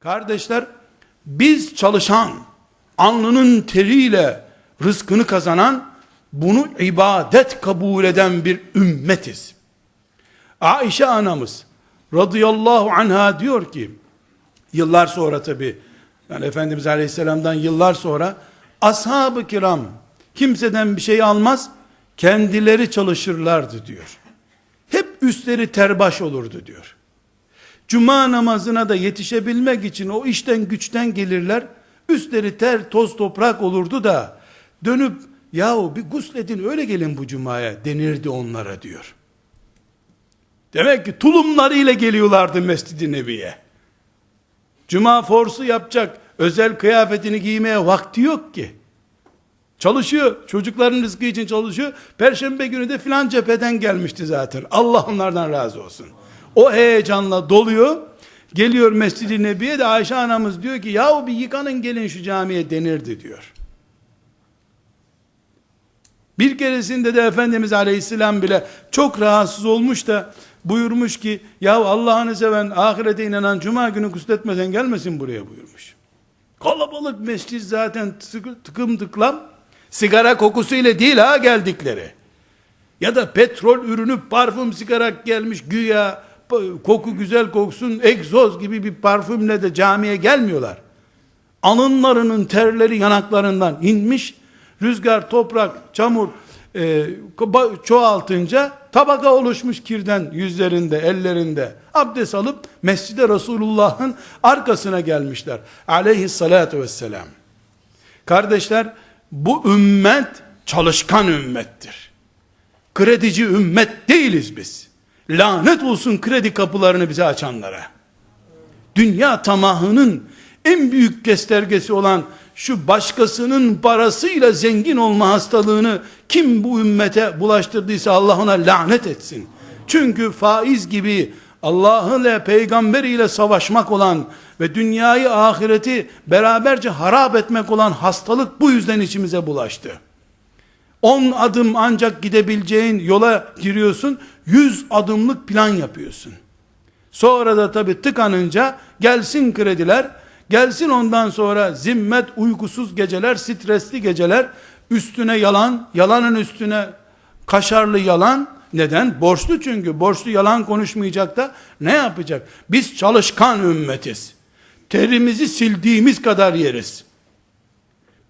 Kardeşler, biz çalışan, alnının teriyle rızkını kazanan, bunu ibadet kabul eden bir ümmetiz. Aişe anamız radıyallahu anha diyor ki, yıllar sonra tabi, yani Efendimiz Aleyhisselam'dan yıllar sonra, ashab-ı kiram kimseden bir şey almaz, kendileri çalışırlardı diyor. Hep üstleri terbaş olurdu diyor. Cuma namazına da yetişebilmek için o işten güçten gelirler. Üstleri ter, toz, toprak olurdu da dönüp yahu bir gusledin öyle gelin bu cumaya denirdi onlara diyor. Demek ki tulumlarıyla geliyorlardı Mescid-i Nebi'ye. Cuma forsu yapacak özel kıyafetini giymeye vakti yok ki. Çalışıyor. Çocukların rızkı için çalışıyor. Perşembe günü de filan cepheden gelmişti zaten. Allah onlardan razı olsun. O heyecanla doluyor. Geliyor Mescid-i Nebi'ye de Ayşe anamız diyor ki yahu bir yıkanın gelin şu camiye denirdi diyor. Bir keresinde de Efendimiz Aleyhisselam bile çok rahatsız olmuş da buyurmuş ki ya Allah'ını seven ahirete inanan cuma günü gusletmeden gelmesin buraya buyurmuş. Kalabalık mescid zaten tıkı- tıkım tıklam sigara kokusuyla değil ha geldikleri. Ya da petrol ürünü parfüm sigara gelmiş güya koku güzel koksun egzoz gibi bir parfümle de camiye gelmiyorlar. Alınlarının terleri yanaklarından inmiş. Rüzgar, toprak, çamur e, çoğaltınca tabaka oluşmuş kirden yüzlerinde, ellerinde. Abdest alıp Mescid-i Resulullah'ın arkasına gelmişler. Aleyhissalatu vesselam. Kardeşler, bu ümmet çalışkan ümmettir. Kredici ümmet değiliz biz. Lanet olsun kredi kapılarını bize açanlara. Dünya tamahının en büyük göstergesi olan şu başkasının parasıyla zengin olma hastalığını kim bu ümmete bulaştırdıysa Allah ona lanet etsin. Çünkü faiz gibi Allah'ı ile peygamberiyle savaşmak olan ve dünyayı ahireti beraberce harap etmek olan hastalık bu yüzden içimize bulaştı. 10 adım ancak gidebileceğin yola giriyorsun, 100 adımlık plan yapıyorsun. Sonra da tabi tıkanınca gelsin krediler, gelsin ondan sonra zimmet, uykusuz geceler, stresli geceler, üstüne yalan, yalanın üstüne kaşarlı yalan, neden? Borçlu çünkü, borçlu yalan konuşmayacak da ne yapacak? Biz çalışkan ümmetiz. Terimizi sildiğimiz kadar yeriz.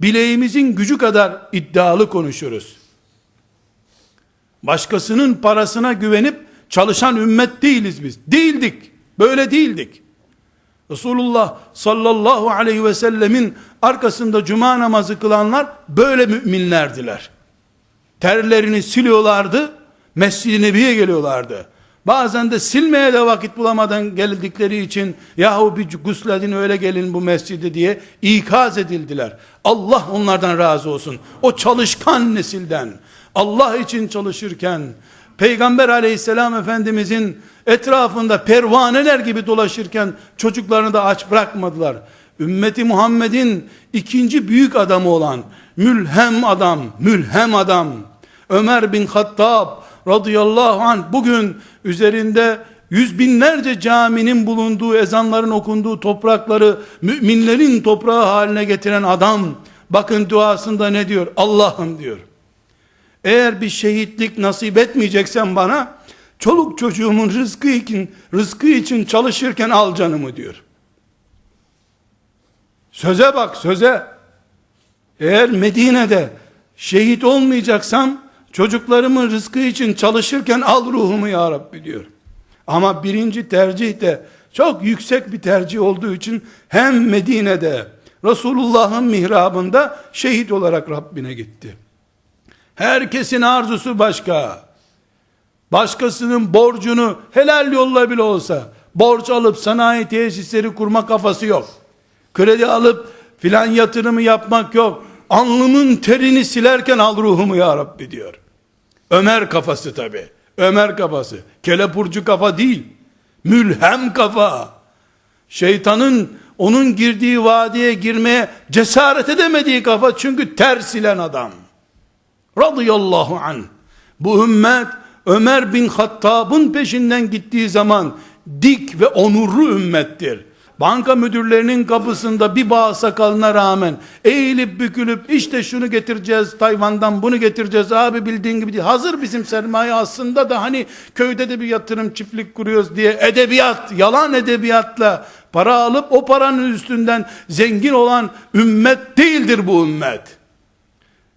Bileğimizin gücü kadar iddialı konuşuruz. Başkasının parasına güvenip çalışan ümmet değiliz biz. Değildik. Böyle değildik. Resulullah sallallahu aleyhi ve sellemin arkasında cuma namazı kılanlar böyle müminlerdiler. Terlerini siliyorlardı, Mescid-i Nebi'ye geliyorlardı. Bazen de silmeye de vakit bulamadan geldikleri için yahu bir gusledin öyle gelin bu mescide diye ikaz edildiler. Allah onlardan razı olsun. O çalışkan nesilden Allah için çalışırken Peygamber aleyhisselam efendimizin etrafında pervaneler gibi dolaşırken çocuklarını da aç bırakmadılar. Ümmeti Muhammed'in ikinci büyük adamı olan mülhem adam, mülhem adam Ömer bin Hattab radıyallahu anh bugün üzerinde yüz binlerce caminin bulunduğu ezanların okunduğu toprakları müminlerin toprağı haline getiren adam bakın duasında ne diyor? Allah'ım diyor. Eğer bir şehitlik nasip etmeyeceksen bana çoluk çocuğumun rızkı için rızkı için çalışırken al canımı diyor. Söze bak söze. Eğer Medine'de şehit olmayacaksam çocuklarımın rızkı için çalışırken al ruhumu ya Rabbi diyor. Ama birinci tercih de çok yüksek bir tercih olduğu için hem Medine'de Resulullah'ın mihrabında şehit olarak Rabbine gitti. Herkesin arzusu başka. Başkasının borcunu helal yolla bile olsa borç alıp sanayi tesisleri kurma kafası yok. Kredi alıp filan yatırımı yapmak yok. Alnımın terini silerken al ruhumu ya Rabbi diyor. Ömer kafası tabi. Ömer kafası. Kelepurcu kafa değil. Mülhem kafa. Şeytanın onun girdiği vadiye girmeye cesaret edemediği kafa çünkü ter silen adam. Radıyallahu an. Bu ümmet Ömer bin Hattab'ın peşinden gittiği zaman dik ve onurlu ümmettir. Banka müdürlerinin kapısında bir bağ sakalına rağmen eğilip bükülüp işte şunu getireceğiz Tayvan'dan bunu getireceğiz abi bildiğin gibi değil. Hazır bizim sermaye aslında da hani köyde de bir yatırım çiftlik kuruyoruz diye edebiyat, yalan edebiyatla para alıp o paranın üstünden zengin olan ümmet değildir bu ümmet.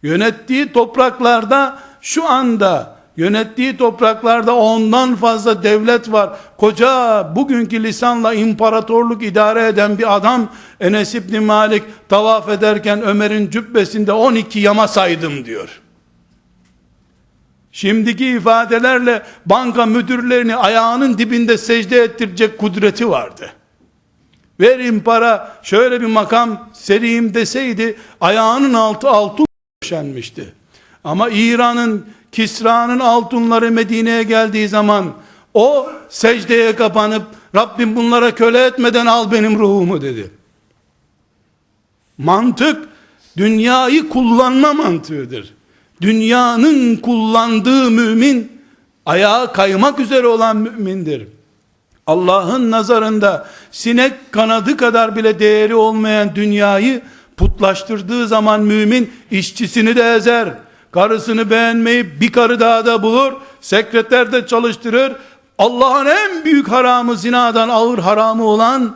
Yönettiği topraklarda şu anda yönettiği topraklarda ondan fazla devlet var. Koca bugünkü lisanla imparatorluk idare eden bir adam Enes İbni Malik tavaf ederken Ömer'in cübbesinde 12 yama saydım diyor. Şimdiki ifadelerle banka müdürlerini ayağının dibinde secde ettirecek kudreti vardı. Verin para şöyle bir makam sereyim deseydi ayağının altı altın döşenmişti. Ama İran'ın Kisra'nın altınları Medine'ye geldiği zaman o secdeye kapanıp Rabbim bunlara köle etmeden al benim ruhumu dedi. Mantık dünyayı kullanma mantığıdır. Dünyanın kullandığı mümin ayağa kaymak üzere olan mümindir. Allah'ın nazarında sinek kanadı kadar bile değeri olmayan dünyayı putlaştırdığı zaman mümin işçisini de ezer. Karısını beğenmeyip bir karı daha da bulur. Sekreter de çalıştırır. Allah'ın en büyük haramı zinadan ağır haramı olan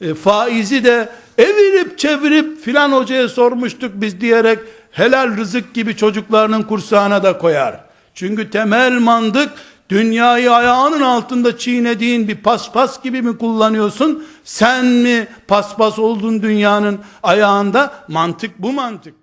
e, faizi de evirip çevirip filan hocaya sormuştuk biz diyerek helal rızık gibi çocuklarının kursağına da koyar. Çünkü temel mantık dünyayı ayağının altında çiğnediğin bir paspas gibi mi kullanıyorsun? Sen mi paspas oldun dünyanın ayağında? Mantık bu mantık.